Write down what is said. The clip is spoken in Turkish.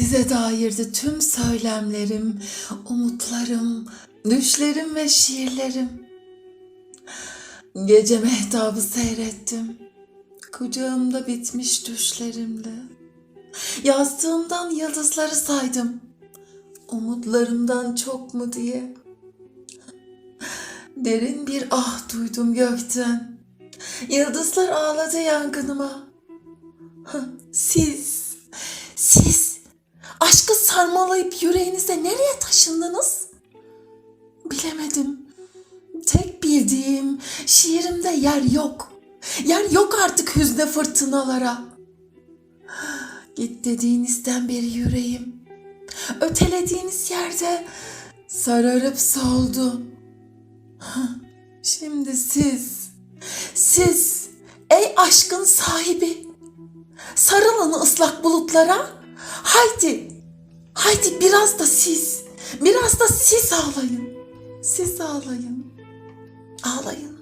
Size dairdi tüm söylemlerim, umutlarım, düşlerim ve şiirlerim. Gece mehtabı seyrettim. Kucağımda bitmiş düşlerimle. Yazdığımdan yıldızları saydım. Umutlarımdan çok mu diye. Derin bir ah duydum gökten. Yıldızlar ağladı yangınıma. Siz aşkı sarmalayıp yüreğinize nereye taşındınız? Bilemedim. Tek bildiğim şiirimde yer yok. Yer yok artık hüzne fırtınalara. Git dediğinizden beri yüreğim. Ötelediğiniz yerde sararıp soldu. Şimdi siz, siz ey aşkın sahibi sarılın ıslak bulutlara. Haydi, haydi biraz da siz, biraz da siz ağlayın. Siz ağlayın, ağlayın.